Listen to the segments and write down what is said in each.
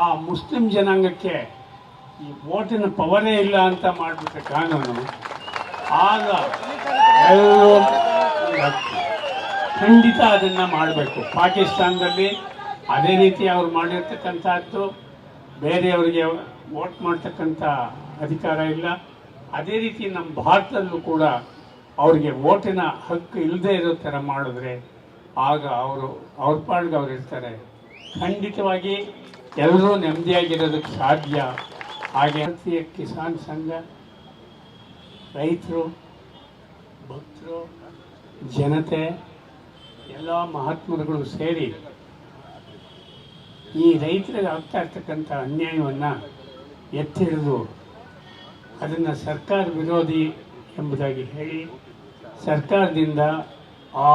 ಆ ಮುಸ್ಲಿಂ ಜನಾಂಗಕ್ಕೆ ಈ ಓಟಿನ ಪವರೇ ಇಲ್ಲ ಅಂತ ಮಾಡಿಬಿಟ್ಟ ಕಾನೂನು, ಆಗ ಖಂಡಿತ ಅದನ್ನು ಮಾಡಬೇಕು. ಪಾಕಿಸ್ತಾನದಲ್ಲಿ ಅದೇ ರೀತಿ ಅವ್ರು ಮಾಡಿರ್ತಕ್ಕಂಥದ್ದು. ಬೇರೆಯವರಿಗೆ ವೋಟ್ ಮಾಡ್ತಕ್ಕಂಥ ಅಧಿಕಾರ ಇಲ್ಲ. ಅದೇ ರೀತಿ ನಮ್ಮ ಭಾರತದಲ್ಲೂ ಕೂಡ ಅವರಿಗೆ ಓಟಿನ ಹಕ್ಕು ಇಲ್ಲದೆ ಇರೋ ಥರ ಮಾಡಿದ್ರೆ ಆಗ ಅವರು, ಅವ್ರ ಪಾಡ್ಗೆ ಅವ್ರು ಇರ್ತಾರೆ. ಖಂಡಿತವಾಗಿ ಎಲ್ಲರೂ ನೆಮ್ಮದಿಯಾಗಿರೋದಕ್ಕೆ ಸಾಧ್ಯ ಹಾಗೆ ಭಾರತೀಯ ಕಿಸಾನ್ ಸಂಘ, ರೈತರು, ಭಕ್ತರು, ಜನತೆ, ಎಲ್ಲ ಮಹಾತ್ಮರುಗಳು ಸೇರಿ ಈ ರೈತರಿಗೆ ಆಗ್ತಾ ಇರ್ತಕ್ಕಂಥ ಅನ್ಯಾಯವನ್ನು ಎತ್ತಿ ಹಿಡಿದು ಅದನ್ನು ಸರ್ಕಾರ ವಿರೋಧಿ ಎಂಬುದಾಗಿ ಹೇಳಿ ಸರ್ಕಾರದಿಂದ ಆ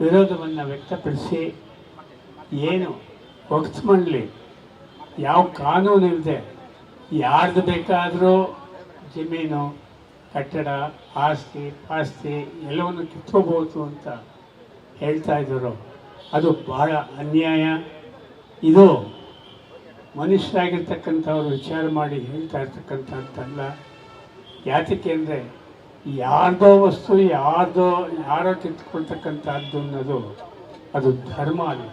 ವಿರೋಧವನ್ನು ವ್ಯಕ್ತಪಡಿಸಿ ಏನು ವಕ್ಸ್ ಮಂಡಳಿ ಯಾವ ಕಾನೂನು ಇಲ್ಲದೆ ಯಾರ್ದು ಬೇಕಾದರೂ ಜಮೀನು, ಕಟ್ಟಡ, ಆಸ್ತಿ, ಪಾಸ್ತಿ ಎಲ್ಲವನ್ನು ಕಿತ್ಕೋಬಹುದು ಅಂತ ಹೇಳ್ತಾ ಇದ್ದರು. ಅದು ಭಾಳ ಅನ್ಯಾಯ. ಇದು ಮನುಷ್ಯರಾಗಿರ್ತಕ್ಕಂಥವ್ರು ವಿಚಾರ ಮಾಡಿ ಹೇಳ್ತಾ ಇರ್ತಕ್ಕಂಥದ್ದಲ್ಲ. ಯಾತಕ್ಕೆ ಅಂದರೆ ಯಾರ್ದೋ ವಸ್ತು, ಯಾರ್ದೋ, ಯಾರೋ ಕಿತ್ಕೊಳ್ತಕ್ಕಂಥದ್ದು ಅನ್ನೋದು, ಅದು ಧರ್ಮ ಅಲ್ಲ.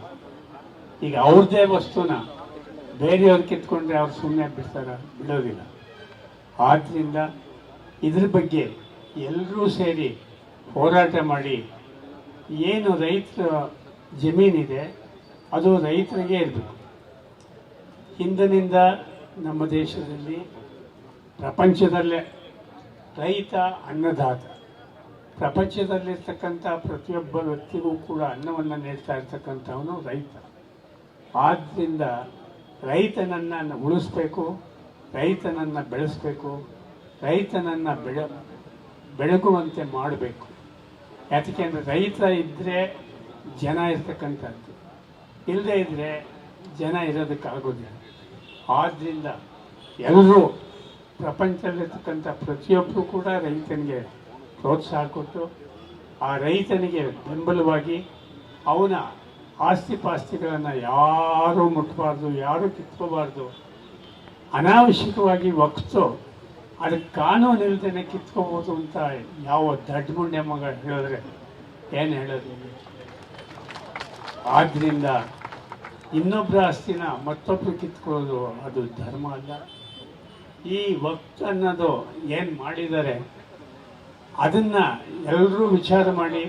ಈಗ ಅವ್ರದ್ದೇ ವಸ್ತುನ ಬೇರೆಯವ್ರು ಕಿತ್ಕೊಂಡ್ರೆ ಅವ್ರು ಸುಮ್ಮನೆ ಬಿಡ್ತಾರ? ಬಿಡೋದಿಲ್ಲ. ಆದ್ದರಿಂದ ಇದ್ರ ಬಗ್ಗೆ ಎಲ್ಲರೂ ಸೇರಿ ಹೋರಾಟ ಮಾಡಿ, ಏನು ರೈತರ ಜಮೀನಿದೆ, ಅದು ರೈತರಿಗೆ ಇರಬೇಕು. ಹಿಂದಿನಿಂದ ನಮ್ಮ ದೇಶದಲ್ಲಿ, ಪ್ರಪಂಚದಲ್ಲೇ ರೈತ ಅನ್ನದಾತ. ಪ್ರಪಂಚದಲ್ಲಿರ್ತಕ್ಕಂಥ ಪ್ರತಿಯೊಬ್ಬ ವ್ಯಕ್ತಿಗೂ ಕೂಡ ಅನ್ನವನ್ನು ನೀಡ್ತಾ ಇರ್ತಕ್ಕಂಥವನು ರೈತ. ಆದ್ದರಿಂದ ರೈತನನ್ನು ಉಳಿಸ್ಬೇಕು, ರೈತನನ್ನು ಬೆಳೆಸಬೇಕು, ರೈತನನ್ನು ಬೆಳ, ಬೆಳಗುವಂತೆ ಮಾಡಬೇಕು. ಯಾಕೆ ಅಂದರೆ ರೈತ ಇದ್ದರೆ ಜನ ಇರ್ತಕ್ಕಂಥದ್ದು. ಇಲ್ಲದೇ ಇದ್ದರೆ ಜನ ಇರೋದಕ್ಕಾಗೋದಿಲ್ಲ. ಆದ್ದರಿಂದ ಎಲ್ಲರೂ ಪ್ರಪಂಚದಲ್ಲಿರ್ತಕ್ಕಂಥ ಪ್ರತಿಯೊಬ್ಬರು ಕೂಡ ರೈತನಿಗೆ ಪ್ರೋತ್ಸಾಹ ಕೊಟ್ಟು ಆ ರೈತನಿಗೆ ಬೆಂಬಲವಾಗಿ ಅವನ ಆಸ್ತಿ ಪಾಸ್ತಿಗಳನ್ನು ಯಾರೂ ಮುಟ್ಟಬಾರ್ದು ಯಾರೂ ಕಿತ್ಕೋಬಾರ್ದು. ಅನಾವಶ್ಯಕವಾಗಿ ವಕ್ತು, ಅದಕ್ಕೆ ಕಾನೂನು ಇಲ್ದೇನೆ ಕಿತ್ಕೋಬೋದು ಅಂತ ಯಾವ ದಡ್ಡ ಮುಂಡೆ ಮಗ ಹೇಳಿದ್ರೆ ಏನು ಹೇಳೋದು? ಆದ್ದರಿಂದ ಇನ್ನೊಬ್ಬರ ಆಸ್ತಿನ ಮತ್ತೊಬ್ಬರು ಕಿತ್ಕೊಳ್ಳೋದು ಅದು ಧರ್ಮ ಅಲ್ಲ. ಈ ವಕ್ತ ಅನ್ನೋದು ಏನು ಮಾಡಿದ್ದಾರೆ, ಅದನ್ನು ಎಲ್ಲರೂ ವಿಚಾರ ಮಾಡಿ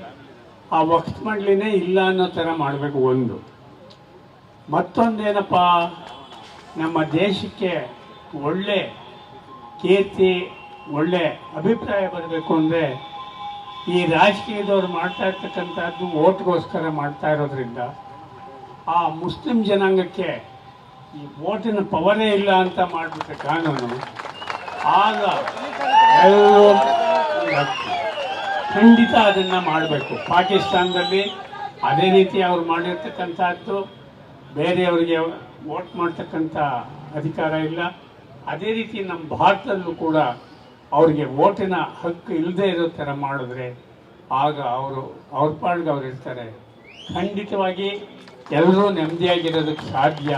ಆ ವಕ್ತ್ ಮಂಡ್ಲಿನೇ ಇಲ್ಲ ಅನ್ನೋ ಥರ ಮಾಡಬೇಕು ಒಂದು ಮತ್ತೊಂದೇನಪ್ಪ ನಮ್ಮ ದೇಶಕ್ಕೆ ಒಳ್ಳೆ ಕೀರ್ತಿ, ಒಳ್ಳೆ ಅಭಿಪ್ರಾಯ ಬರಬೇಕು ಅಂದರೆ ಈ ರಾಜಕೀಯದವ್ರು ಮಾಡ್ತಾ ಇರ್ತಕ್ಕಂಥದ್ದು ಓಟ್ಗೋಸ್ಕರ ಮಾಡ್ತಾ ಇರೋದ್ರಿಂದ ಆ ಮುಸ್ಲಿಂ ಜನಾಂಗಕ್ಕೆ ಈ ಓಟಿನ ಪವರೇ ಇಲ್ಲ ಅಂತ ಮಾಡಿಬಿಟ್ಟ ಕಾನೂನು ಆಗ ಎಲ್ಲರೂ. ಖಂಡಿತ ಅದನ್ನು ಮಾಡಬೇಕು. ಪಾಕಿಸ್ತಾನದಲ್ಲಿ ಅದೇ ರೀತಿ ಅವ್ರು ಮಾಡಿರ್ತಕ್ಕಂಥದ್ದು. ಬೇರೆಯವರಿಗೆ ವೋಟ್ ಮಾಡ್ತಕ್ಕಂಥ ಅಧಿಕಾರ ಇಲ್ಲ. ಅದೇ ರೀತಿ ನಮ್ಮ ಭಾರತದಲ್ಲೂ ಕೂಡ ಅವರಿಗೆ ವೋಟಿನ ಹಕ್ಕು ಇಲ್ಲದೆ ಇರೋ ಥರ ಮಾಡಿದ್ರೆ ಆಗ ಅವರು, ಅವ್ರ ಪಾಡ್ಗೆ ಅವ್ರು ಇರ್ತಾರೆ. ಖಂಡಿತವಾಗಿ ಎಲ್ಲರೂ ನೆಮ್ಮದಿಯಾಗಿರೋದಕ್ಕೆ ಸಾಧ್ಯ.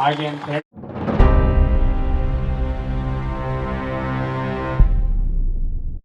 ಹಾಗೆ ಅಂತ ಹೇಳಿ